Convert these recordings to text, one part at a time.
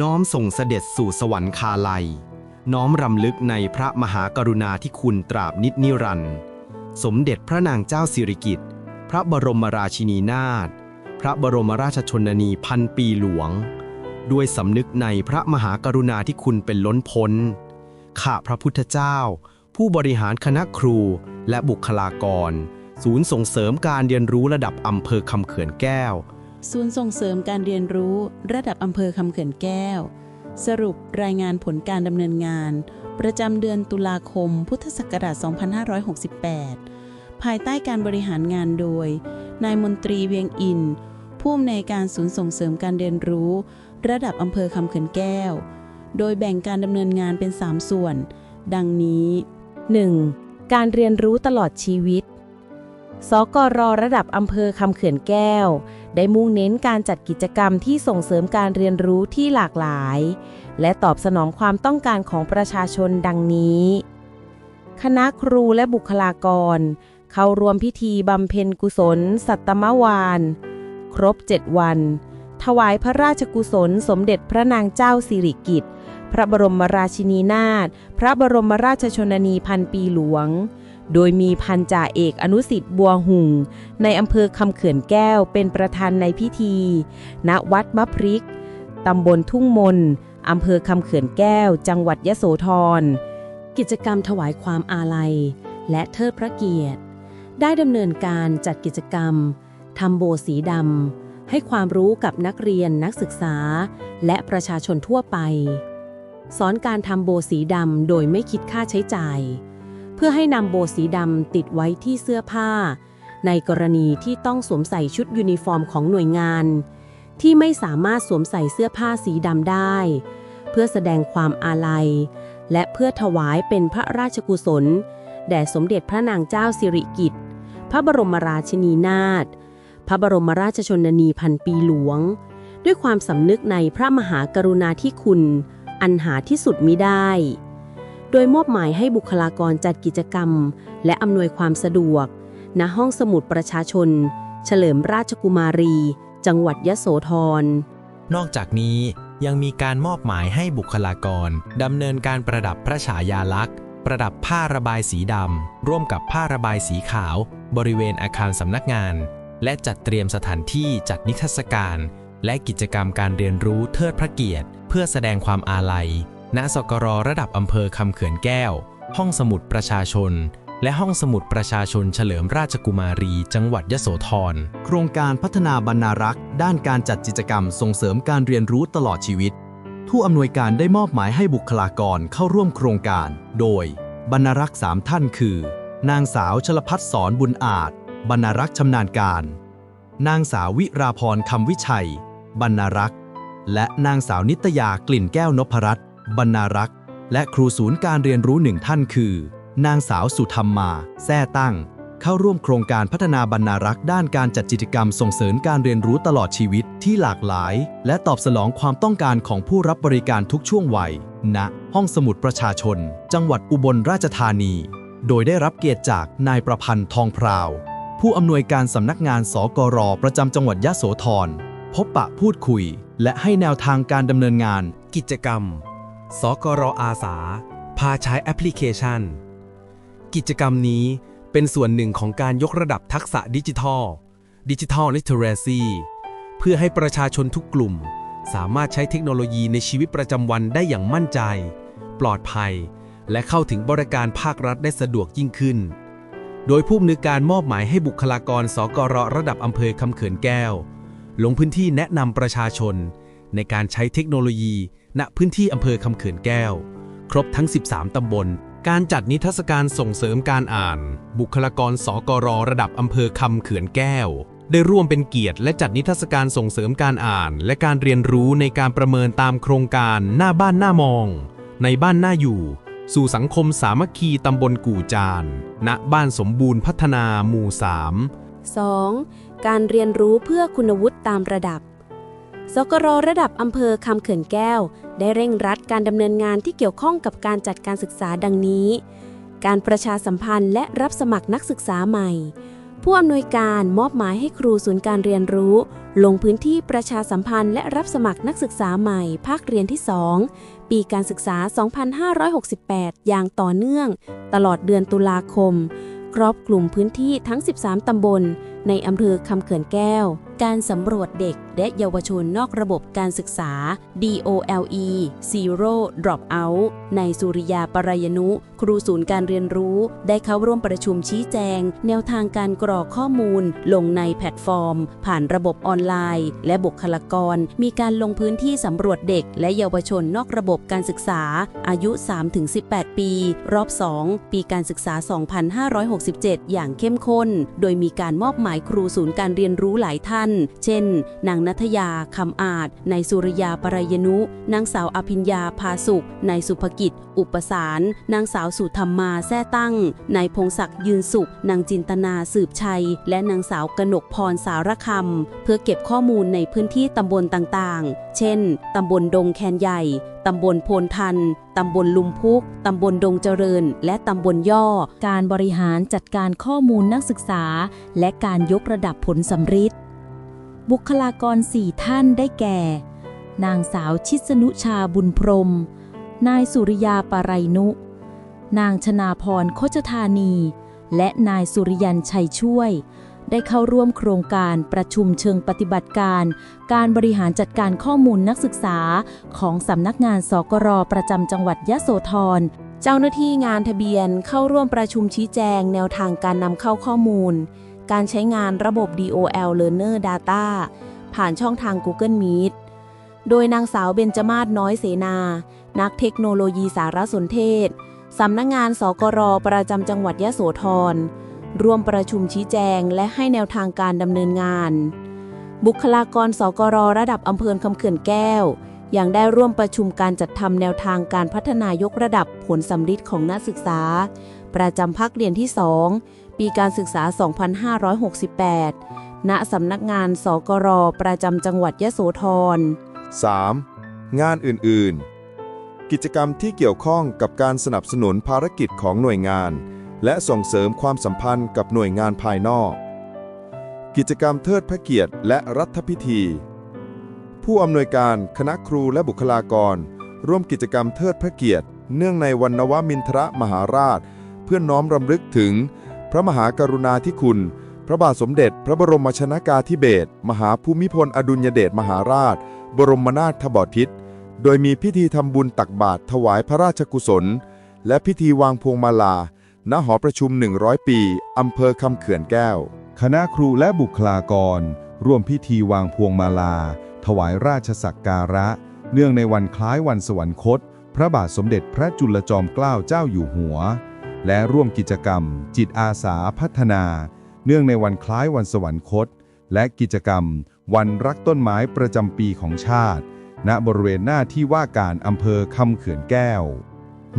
น้อมส่งเสด็จสู่สวรรคาลัย น้อมรำลึกในพระมหากรุณาธิคุณตราบนิจนิรันดร์สมเด็จพระนางเจ้าสิริกิติ์พระบรมราชินีนาถพระบรมราชชนนีพันปีหลวง ด้วยสำนึกในพระมหากรุณาธิคุณเป็นล้นพ้น ข้าพระพุทธเจ้า ผู้บริหารคณะครูและบุคลากร ศูนย์ส่งเสริมการเรียนรู้ระดับอำเภอคำเขื่อนแก้ว ศูนย์ส่งเสริมการเรียนรู้ระดับอำเภอคำเขื่อนแก้ว สรุปรายงานผลการดำเนินงาน ประจำเดือนตุลาคม พุทธศักราช 2568 ภายใต้การบริหารงานโดย นายมนตรีเวียงอิน ผู้อำนวยการศูนย์ส่งเสริมการเรียนรู้ ระดับอำเภอคำเขื่อนแก้ว โดยแบ่งการดำเนินงานเป็น 3 ส่วน ดังนี้ 1. การเรียนรู้ตลอดชีวิต สกรระดับอำเภอคำเขื่อนแก้ว ได้มุ่งเน้นการจัดกิจกรรมที่ส่งเสริมการเรียนรู้ที่หลากหลาย และตอบสนองความต้องการของประชาชนดังนี้ คณะครูและบุคลากร เข้ารวมพิธีบำเพ็ญกุศล สัตตมวาน ครบ 7 วัน ถวายพระราชกุศล สมเด็จพระนางเจ้าสิริกิติ์พระบรมราชินีนาถพระบรมราชชนนีพันปีหลวง โดยมีพันจ่าเอกอนุสิทธิ์บัวหุง ในอำเภอคำเขื่อนแก้วเป็นประธานในพิธี ณ วัดมะพริก ตำบลทุ่งมนอำเภอคำเขื่อนแก้ว จังหวัดยะโสธร กิจกรรมถวายความอาลัย และเทิดพระเกียรติ ได้ดำเนินการจัดกิจกรรมทำโบสีดำให้ความรู้กับนักเรียนนักศึกษา และประชาชนทั่วไป สอนการทำโบสีดำโดยไม่คิดค่าใช้จ่าย พื่อให้นำโบสีดำติดไว้ที่เสื้อผ้า ในกรณีที่ต้องสวมใส่ชุดยูนิฟอร์มของหน่วยงาน ที่ไม่สามารถสวมใส่เสื้อผ้าสีดำได้ เพื่อแสดงความอาลัย และเพื่อถวายเป็นพระราชกุศล แด่สมเด็จพระนางเจ้าสิริกิติ์พระบรมราชินีนาถพระบรมราชชนนีพันปีหลวง ด้วยความสำนึกในพระมหากรุณาธิคุณ อันหาที่สุดมิได้ โดยมอบหมายให้บุคลากรจัดกิจกรรม และอำนวยความสะดวก ณ ห้องสมุดประชาชน เฉลิมราชกุมารี จังหวัดยะโสธร นอกจากนี้ยังมีการมอบหมายให้บุคลากรดำเนินการประดับพระฉายาลักษณ์ ประดับผ้าระบายสีดำร่วมกับผ้าระบายสีขาว บริเวณอาคารสำนักงาน และจัดเตรียมสถานที่จัดนิทรรศการ และกิจกรรมการเรียนรู้เทิดพระเกียรติ เพื่อแสดงความอาลัย ณสกรระดับอำเภอคำเขื่อนแก้ว ห้องสมุดประชาชน และห้องสมุดประชาชนเฉลิมราชกุมารี จังหวัดยโสธร โครงการพัฒนาบรรณารักษ์ด้านการจัดกิจกรรมส่งเสริมการเรียนรู้ตลอดชีวิต ผู้อำนวยการได้มอบหมายให้บุคลากรเข้าร่วมโครงการ โดย บรรณารักษ์สามท่านคือ นางสาวชลพัฒสอนบุญอาจ บรรณารักษ์ชำนาญการ นางสาววิราพรคำวิชัย บรรณารักษ์และนางสาวนิตยากลิ่นแก้วนพรัตน์ บรรณารักษ์ และครูศูนย์การเรียนรู้หนึ่งท่านคือ นางสาวสุธรรมมาแซ่ตั้ง เข้าร่วมโครงการพัฒนาบรรณารักษ์ด้านการจัดกิจกรรมส่งเสริมการเรียนรู้ตลอดชีวิตที่หลากหลาย และตอบสนองความต้องการของผู้รับบริการทุกช่วงวัยณห้องสมุดประชาชน จังหวัดอุบลราชธานี โดยได้รับเกียรติจากนายประพันธ์ทองพราว ผู้อำนวยการสำนักงานสกรประจำจังหวัดยะโสธรพบปะพูดคุย และให้แนวทางการดำเนินงาน กิจกรรม สกรออาสา พาใช้แอปพลิเคชัน กิจกรรมนี้เป็นส่วนหนึ่งของการยกระดับทักษะดิจิทัลดิจิทัลลิเทเรซีเพื่อให้ประชาชนทุกกลุ่ม สามารถใช้เทคโนโลยีในชีวิตประจำวันได้อย่างมั่นใจ ปลอดภัย และเข้าถึงบริการภาครัฐได้สะดวกยิ่งขึ้น โดยผู้อำนวยการมอบหมายให้บุคลากรสกรระดับอำเภอคำเขื่อนแก้ว ลงพื้นที่แนะนำประชาชน ในการใช้เทคโนโลยี ณพื้นที่อำเภอคำเขื่อนแก้ว ครบทั้ง 13 ตำบล การจัดนิทรรศการส่งเสริมการอ่าน บุคลากรสกรระดับอำเภอคำเขื่อนแก้ว ได้ร่วมเป็นเกียรติและจัดนิทรรศการส่งเสริมการอ่าน และการเรียนรู้ในการประเมินตามโครงการหน้าบ้านหน้ามอง ในบ้านหน้าอยู่ สู่สังคมสามัคคีตำบลกู่จาน ณ บ้านสมบูรณ์พัฒนาหมู่ 3 2. การเรียนรู้เพื่อคุณวุฒิตามระดับ สกรระดับอำเภอคำเขื่อนแก้ว ได้เร่งรัดการดำเนินงานที่เกี่ยวข้องกับการจัดการศึกษาดังนี้ การประชาสัมพันธ์และรับสมัครนักศึกษาใหม่ ผู้อำนวยการมอบหมายให้ครูศูนย์การเรียนรู้ ลงพื้นที่ประชาสัมพันธ์และรับสมัครนักศึกษาใหม่ ภาคเรียนที่ 2 ปีการศึกษา 2568 อย่างต่อเนื่อง ตลอดเดือนตุลาคม ครอบคลุมพื้นที่ทั้ง 13 ตำบล ในอำเภอคำเขื่อนแก้ว การสำรวจเด็กและเยาวชนนอกระบบการศึกษา DOLE Zero Dropout ในสุริยาปรายนุ ครูศูนย์การเรียนรู้ ได้เข้าร่วมประชุมชี้แจง แนวทางการกรอกข้อมูล ลงในแพลตฟอร์ม ผ่านระบบออนไลน์ และบุคลากร มีการลงพื้นที่สำรวจเด็ก และเยาวชนนอกระบบการศึกษา อายุ 3-18 ปี รอบ 2 ปีการศึกษา 2567 อย่างเข้มข้น โดยมีการมอบหมายายครูศูนย์การเรียนรู้หลายท่าน เช่น นางนัทยาคำอาจ นายสุริยาปรายนุ นางสาวอภิญญาพาสุข นายสุภกิจ อุปสาร นางสาวสุธรรมาแท้ตั้ง นายพงศักดิ์ยืนสุข นางจินตนาสืบชัย และนางสาวกนกพรสารคำเพื่อเก็บข้อมูลในพื้นที่ตำบลต่างๆเช่น ตำบลดงแคนใหญ่ ตำบลโพนทัน ตำบลลุมพุก ตำบลดงเจริญ และตำบลย่อ การบริหารจัดการข้อมูลนักศึกษา และการยกระดับผลสำฤทธิ์บุคลากรสี่ท่านได้แก่ นางสาวชิสนุชาบุญพรม นายสุริยาปารายนุ นางชนาพรโคชธานี และนายสุริยันชัยช่วย ได้เข้าร่วมโครงการประชุมเชิงปฏิบัติการ การบริหารจัดการข้อมูลนักศึกษา ของสำนักงานสกรประจำจังหวัดยะโสธร เจ้าหน้าที่งานทะเบียนเข้าร่วมประชุมชี้แจง แนวทางการนำเข้าข้อมูล การใช้งานระบบ DOL Learner Data ผ่านช่องทาง Google Meet โดยนางสาวเบญจมาศน้อยเสนา นักเทคโนโลยีสารสนเทศ สำนักงานสกรประจำจังหวัดยะโสธร ร่วมประชุมชี้แจง และให้แนวทางการดำเนินงาน บุคลากรสกรระดับอำเภอคำเขื่อนแก้วยังได้ร่วมประชุมการจัดทำแนวทางการพัฒนายกระดับผลสำลิดของนักศึกษา ประจำภาคเรียนที่ 2 ปีการศึกษา 2568 ณ สำนักงาน สกร ประจำจังหวัดยะโสธร 3. งานอื่น ๆ กิจกรรมที่เกี่ยวข้องกับการสนับสนุนภารกิจของหน่วยงาน และส่งเสริมความสัมพันธ์กับหน่วยงานภายนอก กิจกรรมเทิดพระเกียรติและรัฐพิธี ผู้อำนวยการคณะครูและบุคลากร ร่วมกิจกรรมเทิดพระเกียรติ เนื่องในวันนวมินทรมหาราช เพื่อน้อมรำลึกถึง พระมหากรุณาธิคุณ พระบาทสมเด็จ พระบรมชนากาธิเบศรมหาภูมิพลอดุลยเดชมหาราช บรมนาถบพิตรโดยมีพิธีทำบุญตักบาตรถวายพระราชกุศล และพิธีวางพวงมาลา ณหอประชุม 100 ปี อำเภอคำเขื่อนแก้ว คณะครูและบุคลากร ร่วมพิธีวางพวงมาลา ถวายราชสักการะ เนื่องในวันคล้ายวันสวรรคต พระบาทสมเด็จพระจุลจอมเกล้าเจ้าอยู่หัว และร่วมกิจกรรม จิตอาสาพัฒนา เนื่องในวันคล้ายวันสวรรคต และกิจกรรม วันรักต้นไม้ประจำปีของชาติ ณบริเวณหน้าที่ว่าการอำเภอคำเขื่อนแก้ว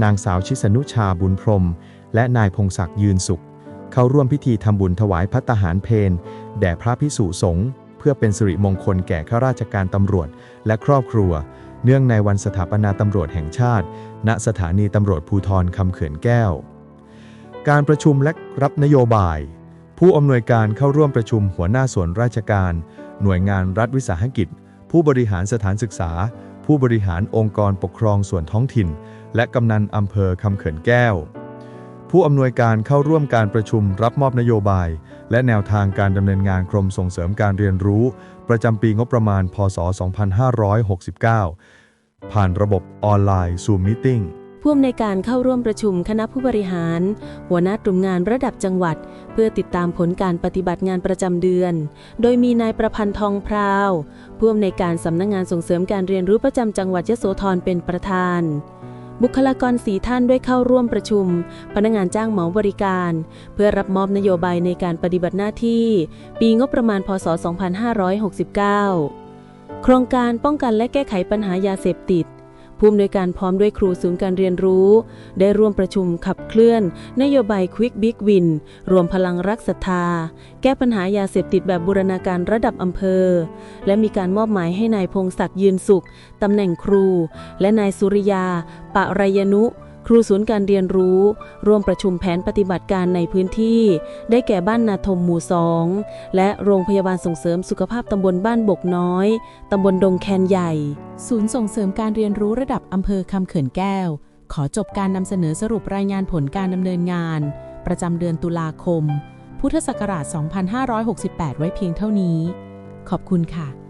นางสาวชิสนุชาบุญพรม และนายพงศักดิ์ยืนสุข เข้าร่วมพิธีทำบุญถวายพัตหารเพนแด่พระพิสุสงฆ์เพื่อเป็นสิริมงคลแก่ข้าราชการตำรวจ และครอบครัว เนื่องในวันสถาปนาตำรวจแห่งชาติ ณสถานีตำรวจภูธรคำเขื่อนแก้ว การประชุมและรับนโยบาย ผู้อำนวยการเข้าร่วมประชุมหัวหน้าส่วนราชการ หน่วยงานรัฐวิสาหกิจ ผู้บริหารสถานศึกษา ผู้บริหารองค์กรปกครองส่วนท้องถิ่น และกำนันอำเภอคำเขื่อนแก้ว ผู้อำนวยการเข้าร่วมการประชุมรับมอบนโยบาย และแนวทางการดำเนินงานกรมส่งเสริมการเรียนรู้ ประจำปีงบประมาณ พศ 2569 ผ่านระบบออนไลน์ Zoom Meeting ผู้อำนวยการเข้าร่วมประชุมคณะผู้บริหาร หัวหน้ากลุ่มงานระดับจังหวัด เพื่อติดตามผลการปฏิบัติงานประจำเดือน โดยมีนายประพันธ์ทองพราวผู้อำนวยการสำนักงงานส่งเสริมการเรียนรู้ประจำจังหวัดยโสธรเป็นประธาน บุคลากรสีท่านด้วยเข้าร่วมประชุม พนักงานจ้างเหมาบริการ เพื่อรับมอบนโยบายในการปฏิบัติหน้าที่ ปีงบประมาณพศ 2569 โครงการป้องกันและแก้ไขปัญหายาเสพติด ผู้อำนวยการพร้อมด้วยครูศูนย์การเรียนรู้ ได้ร่วมประชุมขับเคลื่อน นโยบายควิกบิ๊กวินรวมพลังรักศรัทธา แก้ปัญหายาเสพติดแบบบูรณาการระดับอำเภอ และมีการมอบหมายให้นายพงศักดิ์ยืนสุขตำแหน่งครู และนายสุริยาปะรายนุ ครูศูนย์การเรียนรู้ ร่วมประชุมแผนปฏิบัติการในพื้นที่ ได้แก่บ้านนาทมหมู่สองและโรงพยาบาลส่งเสริมสุขภาพตำบลบ้านบกน้อย ตำบลดงแคนใหญ่ ศูนย์ส่งเสริมการเรียนรู้ระดับอำเภอคำเขื่อนแก้ว ขอจบการนำเสนอสรุปรายงานผลการดำเนินงาน ประจำเดือนตุลาคม พุทธศักราช 2568 ไว้เพียงเท่านี้ ขอบคุณค่ะ